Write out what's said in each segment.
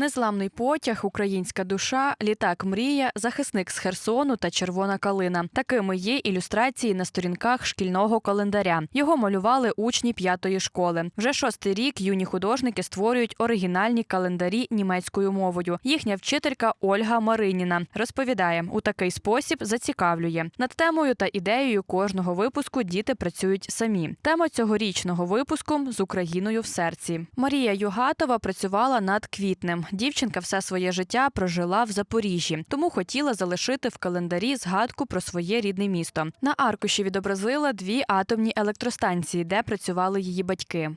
Незламний потяг, українська душа, літак мрія, захисник з Херсону та червона калина. Такими є ілюстрації на сторінках шкільного календаря. Його малювали учні п'ятої школи. Вже шостий рік юні художники створюють оригінальні календарі німецькою мовою. Їхня вчителька Ольга Мариніна розповідає, у такий спосіб зацікавлює над темою та ідеєю кожного випуску. Діти працюють самі. Тема цьогорічного випуску з Україною в серці. Марія Югатова працювала над квітнем. Дівчинка все своє життя прожила в Запоріжжі, тому хотіла залишити в календарі згадку про своє рідне місто. На аркуші відобразила дві атомні електростанції, де працювали її батьки.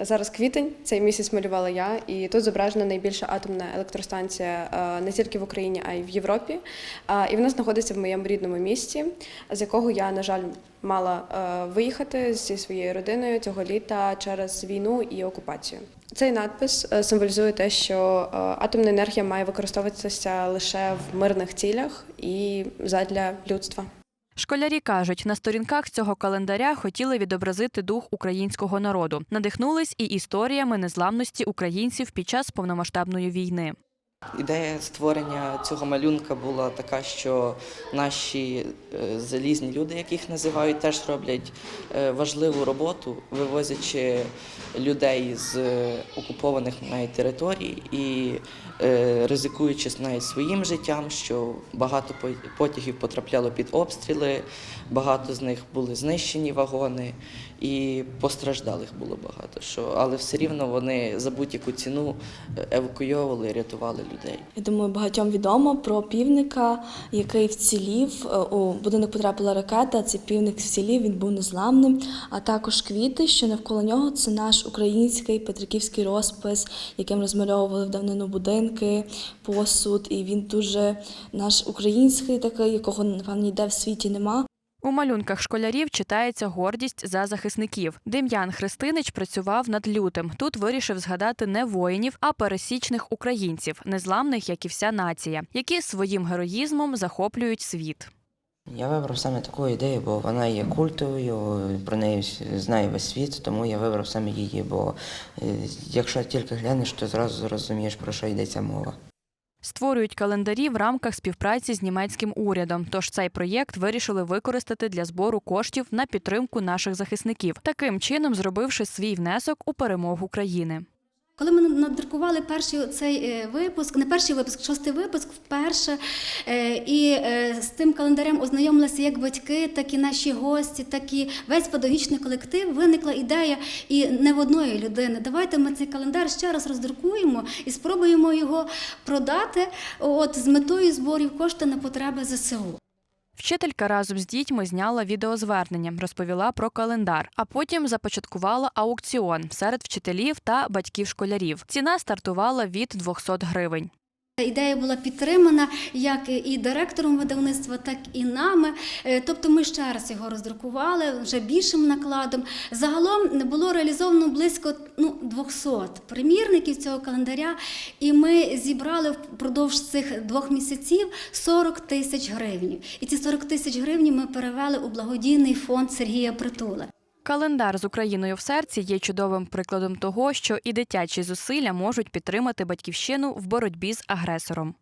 Зараз квітень, цей місяць малювала я, і тут зображена найбільша атомна електростанція е, не тільки в Україні, а й в Європі. Е, І вона знаходиться в моєму рідному місті, з якого я, на жаль, мала е, виїхати зі своєю родиною цього літа через війну і окупацію. Цей надпис символізує те, що атомна енергія має використовуватися лише в мирних цілях і задля людства. Школярі кажуть, на сторінках цього календаря хотіли відобразити дух українського народу. Надихнулись і історіями незламності українців під час повномасштабної війни. Ідея створення цього малюнка була така, що наші е, залізні люди, яких називають, теж роблять е, важливу роботу, вивозячи людей з е, окупованих навіть територій і ризикуючи навіть своїм життям, що багато потягів потрапляло під обстріли, багато з них були знищені вагони, і постраждалих було багато. Що, але все рівно вони за будь-яку ціну е, евакуйовували рятували людей. Я думаю, багатьом відомо про півника, який вцілів. Е, У будинок потрапила ракета. Цей півник вцілів, він був незламним. А також квіти, що навколо нього це наш український петриківський розпис, яким розмальовували в давнину будинки, посуд. І він дуже наш український такий, якого напевно ніде в світі нема. У малюнках школярів читається гордість за захисників. Дем'ян Христинич працював над лютим. Тут вирішив згадати не воїнів, а пересічних українців, незламних, як і вся нація, які своїм героїзмом захоплюють світ. Я вибрав саме таку ідею, бо вона є культовою, про неї знає весь світ, тому я вибрав саме її. Бо е, якщо тільки глянеш, то зразу зрозумієш, про що йдеться мова. Створюють календарі в рамках співпраці з німецьким урядом. Тож цей проєкт вирішили використати для збору коштів на підтримку наших захисників, таким чином зробивши свій внесок у перемогу країни. Коли ми надрукували перший цей е, випуск, не перший випуск, шостий випуск вперше, е, і е, з тим календарем ознайомилися як батьки, так і наші гості, так і весь педагогічний колектив. Виникла ідея і не в одної людини. Давайте ми цей календар ще раз роздрукуємо і спробуємо його продати от, з метою зборів коштів на потреби ЗСУ. Вчителька разом з дітьми зняла відеозвернення, розповіла про календар, а потім започаткувала аукціон серед вчителів та батьків школярів. Ціна стартувала від 200 гривень. Ідея була підтримана як і директором видавництва, так і нами. Е, Тобто ми ще раз його роздрукували вже більшим накладом. Загалом було реалізовано близько ну, 200 примірників цього календаря, і ми зібрали впродовж цих двох місяців 40 тисяч гривень. І ці 40 тисяч гривень ми перевели у благодійний фонд Сергія Притули. Календар з Україною в серці є чудовим прикладом того, що і дитячі зусилля можуть підтримати батьківщину в боротьбі з агресором.